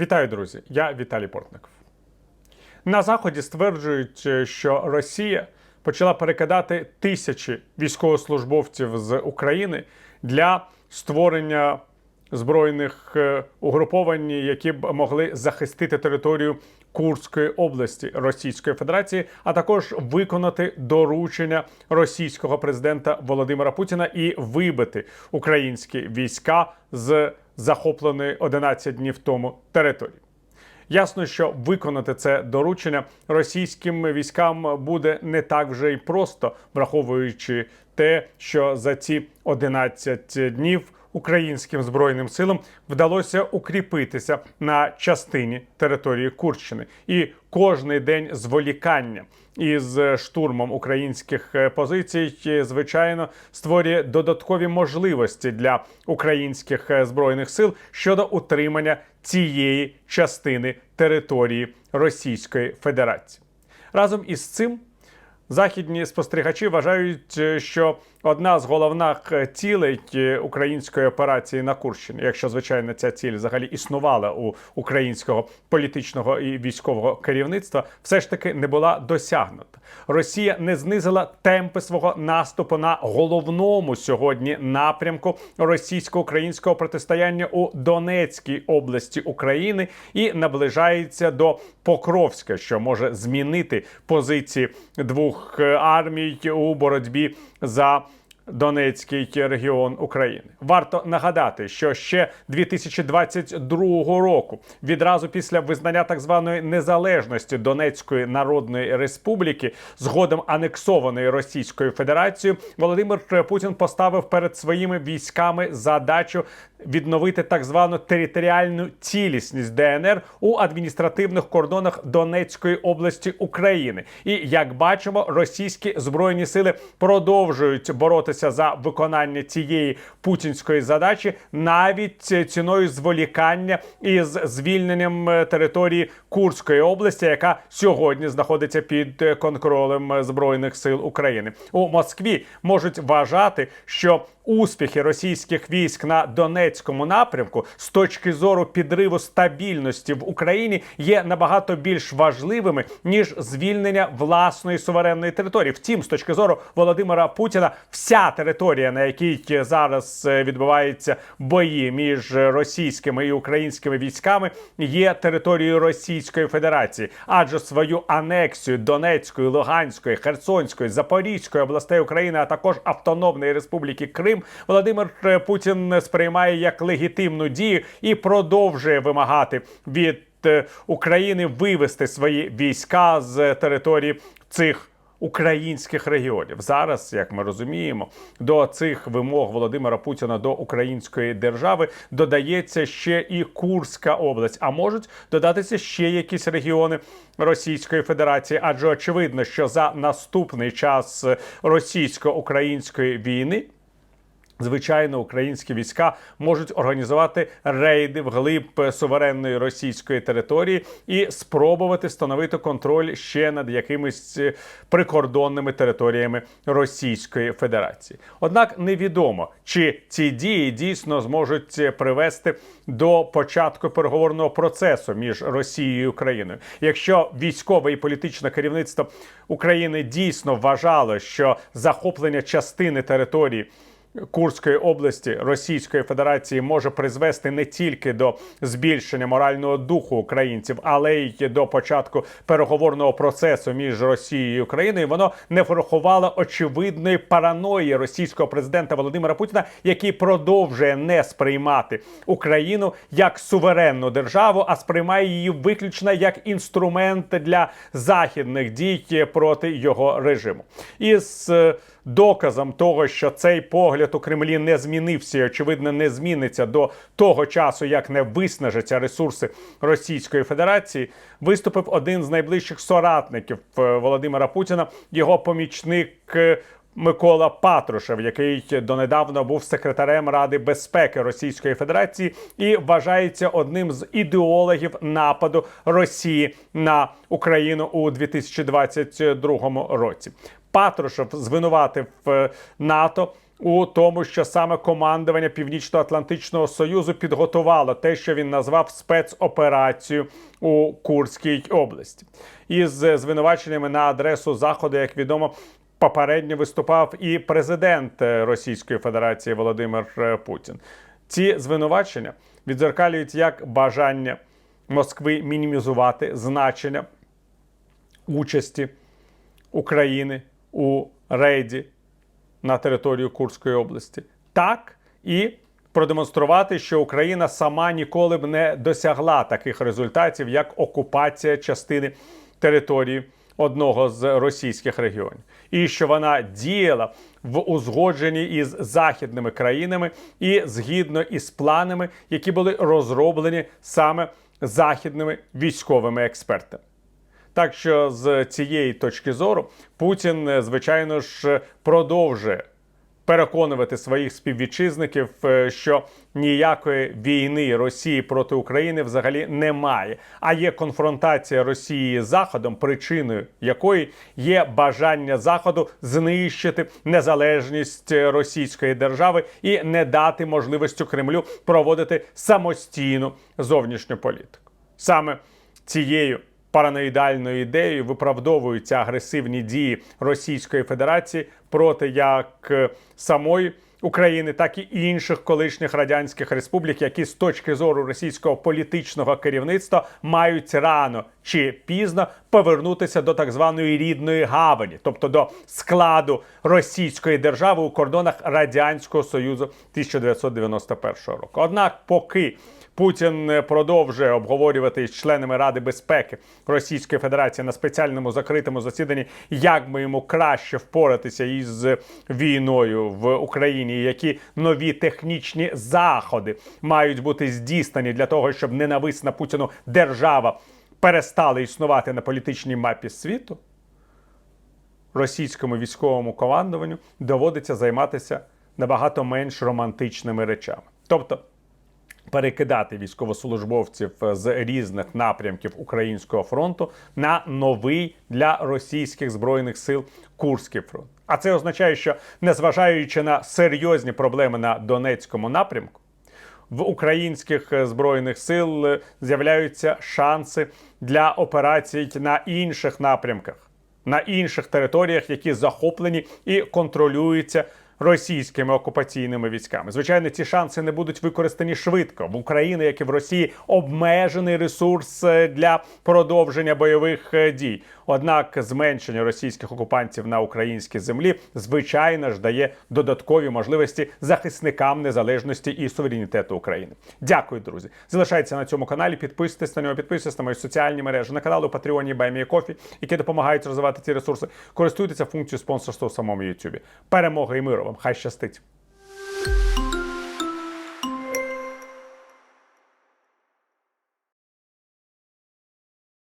Вітаю, друзі! Я Віталій Портников. На заході стверджують, е, що Росія почала перекидати тисячі військовослужбовців з України для створення збройних е, угруповань, які б могли захистити територію Курської області Російської Федерації, а також виконати доручення російського президента Володимира Путіна і вибити українські війська з захопленої 11 днів тому території. Ясно, що виконати це доручення російським військам буде не так вже й просто, враховуючи те, що за ці 11 днів українським збройним силам вдалося укріпитися на частині території Курщини, і кожний день зволікання із штурмом українських е, позицій, е, звичайно, створює додаткові можливості для українських е, збройних сил щодо утримання цієї частини території Російської Федерації. Разом із цим західні спостерігачі вважають, що одна з головних е, цілей е, української операції на Курщині, якщо звичайно ця ціль взагалі існувала у українського політичного і військового керівництва, все ж таки не була досягнута. Росія не знизила темпи свого наступу на головному сьогодні напрямку російсько-українського протистояння у Донецькій області України і наближається до Покровська, що може змінити позиції двох е, армій у боротьбі за. Донецький регіон України. Варто нагадати, що ще 2022 року, відразу після визнання так званої незалежності Донецької Народної Республіки, згодом анексованої Російською Федерацією, Володимир Путін поставив перед своїми військами задачу відновити так звану територіальну цілісність ДНР у адміністративних кордонах Донецької області України. І як бачимо, російські збройні сили продовжують боротися за виконання цієї путінської задачі навіть ціною зволікання із звільненням е, території Курської області, яка сьогодні знаходиться під е, контролем збройних сил України у Москві. Можуть вважати, що успіхи російських військ на Донецькому напрямку з точки зору підриву стабільності в Україні є набагато більш важливими ніж звільнення власної суверенної території. Втім, з точки зору Володимира Путіна, вся територія, на якій зараз е, відбуваються бої між російськими і українськими військами, є територією Російської Федерації, адже свою анексію Донецької, Луганської, Херсонської, Запорізької областей України, а також Автономної Республіки Крим, Володимир е, Путін сприймає як легітимну дію і продовжує вимагати від е, України вивести свої війська з території цих. Українських регіонів зараз, як ми розуміємо, до цих вимог Володимира Путіна до української держави додається ще і Курська область, а можуть додатися ще якісь регіони Російської Федерації, адже очевидно, що за наступний час російсько-української війни. Звичайно, українські війська можуть організувати рейди вглиб суверенної російської території і спробувати встановити контроль ще над якимись е, прикордонними територіями Російської Федерації. Однак невідомо, чи ці дії дійсно зможуть привести до початку переговорного процесу між Росією і Україною. Якщо військове і політичне керівництво України дійсно вважало, що захоплення частини території. Курської області Російської Федерації може призвести не тільки до збільшення морального духу українців, але й до початку переговорного процесу між Росією і Україною. Воно не врахувало очевидної параної російського президента Володимира Путіна, який продовжує не сприймати Україну як суверенну державу, а сприймає її виключно як інструмент для західних дій проти його режиму. Із е, доказом того, що цей погляд у Кремлі не змінився, і очевидно, не зміниться до того часу, як не виснажаться ресурси Російської Федерації, виступив один з найближчих соратників е, Володимира Путіна, його помічник. е, Микола Патрушев, який донедавна був секретарем Ради безпеки Російської Федерації і вважається одним з ідеологів нападу Росії на Україну у 2022 році. Патрушев звинуватив е, НАТО у тому, що саме командування Північно-Атлантичного Союзу підготувало те, що він назвав спецоперацію у Курській області, із звинуваченнями на адресу Заходу, як відомо. Попередньо виступав і президент е, Російської Федерації Володимир е, Путін. Ці звинувачення відзеркалюють як бажання Москви мінімізувати значення участі України у рейді на територію Курської області, так і продемонструвати, що Україна сама ніколи б не досягла таких результатів, як окупація частини території одного з російських регіонів, і що вона діяла в узгодженні із західними країнами і згідно із планами, які були розроблені саме західними військовими експертами. Так що з цієї точки зору Путін, е, звичайно ж, продовжує переконувати своїх співвітчизників, е, що ніякої війни Росії проти України взагалі немає. А є конфронтація Росії з Заходом, причиною якої є бажання Заходу знищити незалежність е, Російської держави і не дати можливості Кремлю проводити самостійну зовнішню політику. Саме цією параноїдальною ідеєю виправдовуються агресивні дії Російської Федерації проти як е, самої України, так і інших колишніх радянських республік, які з точки зору російського політичного керівництва мають рано чи пізно повернутися до так званої рідної гавані, тобто до складу Російської держави у кордонах Радянського Союзу 1991 року. Однак, поки Путін продовжує обговорювати з членами Ради безпеки Російської Федерації на спеціальному закритому засіданні, як би йому краще впоратися із війною в Україні, які нові технічні заходи мають бути здійснені для того, щоб ненависна Путіну держава перестала існувати на політичній мапі світу. Російському військовому командуванню доводиться займатися набагато менш романтичними речами. Тобто перекидати військовослужбовців з різних напрямків українського фронту на новий для російських збройних сил Курський фронт. А це означає, що незважаючи на серйозні проблеми на Донецькому напрямку, в українських збройних сил з'являються шанси для операцій на інших напрямках, на інших територіях, які захоплені і контролюються російськими окупаційними військами. Звичайно, ці шанси не будуть використані швидко. В Україні, як і в Росії, обмежений ресурс е, для продовження бойових е, дій. Однак зменшення російських окупантів на українській землі, звичайно ж, дає додаткові можливості захисникам незалежності і суверенітету України. Дякую, друзі. Залишайтеся на цьому каналі. Підписуйтесь на нього, підписуйтесь на мої соціальні мережі, на канали у Патреоні Кофі, які допомагають розвивати ці ресурси. Користуйтеся функцією спонсорства у самому Ютубі. Перемоги і миру вам! Хай щастить!